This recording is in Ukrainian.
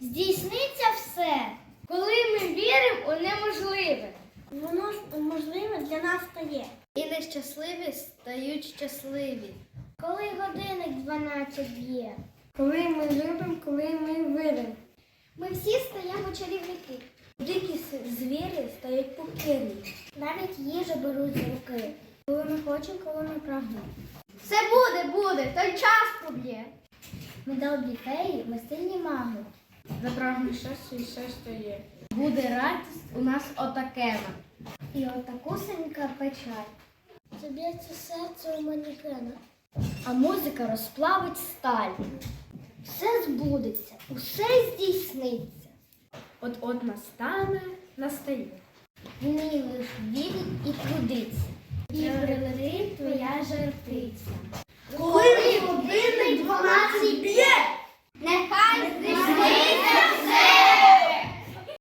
здійсниться все, коли ми віримо у неможливе. Воно ж можливе для нас стає. І нещасливі стають щасливі. Коли годинник 12 б'є. Коли ми любимо, коли ми віримо. Ми всі стаємо чарівники. Дикі звірі стають покірні. Навіть їжу беруть з руки. Коли ми хочемо, коли ми прагнемо. Все буде, буде, той час проб'є. Ми добрі феї, ми. Запрагне щастя і все стає. Буде радість у нас отакена. І отакусенька печаль. Заб'ється серце у манекена. А музика розплавить сталь. Все збудеться, усе здійсниться. От-от настане, настає. Вмій лиш вірить і трудиться. І прилетить твоя жертиця.